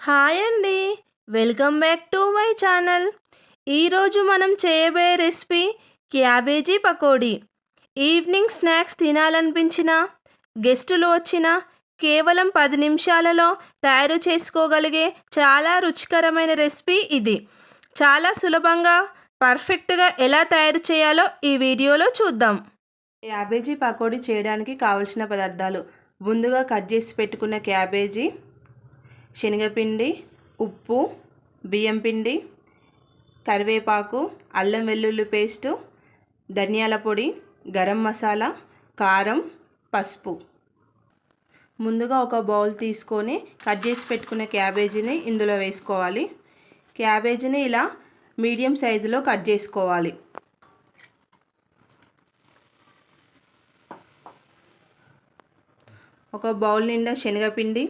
Hi అండి. Welcome back to my channel. ఈరోజు మనం చేయబోయే recipe cabbage pakodi. Evening snacks తినాలనిపించిన గెస్టులు వచ్చిన కేవలం పది నిమిషాలలో తయారు చేసుకోగలిగే చాలా రుచికరమైన రెసిపీ ఇది. చాలా సులభంగా పర్ఫెక్ట్గా ఎలా తయారు చేయాలో ఈ వీడియోలో చూద్దాం. క్యాబేజీ పకోడీ చేయడానికి కావలసిన పదార్థాలు. ముందుగా కట్ చేసి పెట్టుకున్న క్యాబేజీ శనగపిండి ఉప్పు బియ్యం పిండి కరివేపాకు అల్లం వెల్లుల్లి పేస్టు ధనియాల పొడి గరం మసాలా కారం పసుపు. ముందుగా ఒక బౌల్ తీసుకొని కట్ చేసి పెట్టుకున్న క్యాబేజీని ఇందులో వేసుకోవాలి. క్యాబేజీని ఇలా మీడియం సైజులో కట్ చేసుకోవాలి. ఒక బౌల్ నిండా శనగపిండి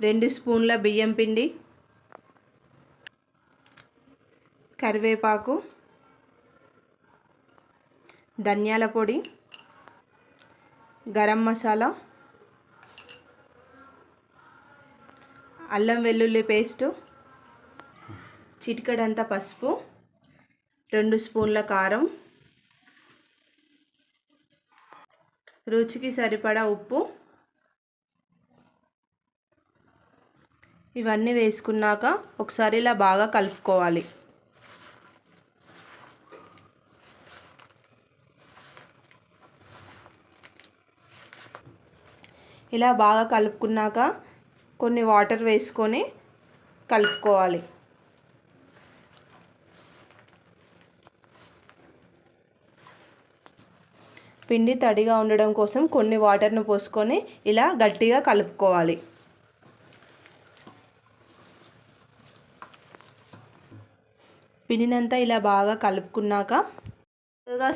రెండు స్పూన్ల బియ్యం పిండి కరివేపాకు ధనియాల పొడి గరం మసాలా అల్లం వెల్లుల్లి పేస్టు చిటికడంత పసుపు రెండు స్పూన్ల కారం రుచికి సరిపడా ఉప్పు ఇవన్నీ వేసుకున్నాక ఒకసారి ఇలా బాగా కలుపుకోవాలి. ఇలా బాగా కలుపుకున్నాక కొన్ని వాటర్ వేసుకొని కలుపుకోవాలి. పిండి తడిగా ఉండడం కోసం కొన్ని వాటర్ను పోసుకొని ఇలా గట్టిగా కలుపుకోవాలి. పిండినంతా ఇలా బాగా కలుపుకున్నాక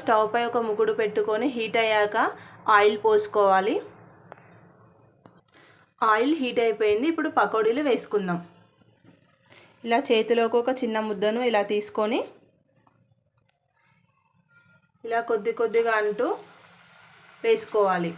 స్టవ్ పై ఒక ముగుడు పెట్టుకొని హీట్ అయ్యాక ఆయిల్ పోసుకోవాలి. ఆయిల్ హీట్ అయిపోయింది. ఇప్పుడు పకోడీలు వేసుకుందాం. ఇలా చేతిలోకి ఒక చిన్న ముద్దను ఇలా తీసుకొని ఇలా కొద్ది కొద్దిగా అంటూ వేసుకోవాలి.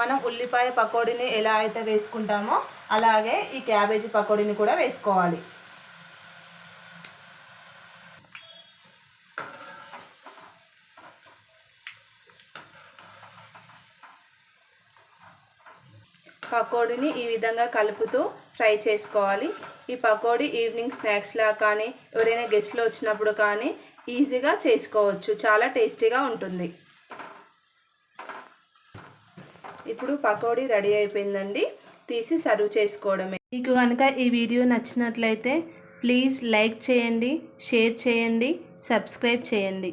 మనం ఉల్లిపాయ పకోడీని ఎలా అయితే వేసుకుంటామో అలాగే ఈ క్యాబేజీ పకోడీని కూడా వేసుకోవాలి. పకోడీని ఈ విధంగా కలుపుతూ ఫ్రై చేసుకోవాలి. ఈ పకోడీ ఈవినింగ్ స్నాక్స్లా కానీ ఎవరైనా గెస్ట్లు వచ్చినప్పుడు కానీ ఈజీగా చేసుకోవచ్చు. చాలా టేస్టీగా ఉంటుంది. ఇప్పుడు పకోడీ రెడీ అయిపోయిందండి. తీసి సర్వ్ చేసుకోవడమే. మీకు కనుక ఈ వీడియో నచ్చినట్లయితే ప్లీజ్ లైక్ చేయండి షేర్ చేయండి సబ్స్క్రైబ్ చేయండి.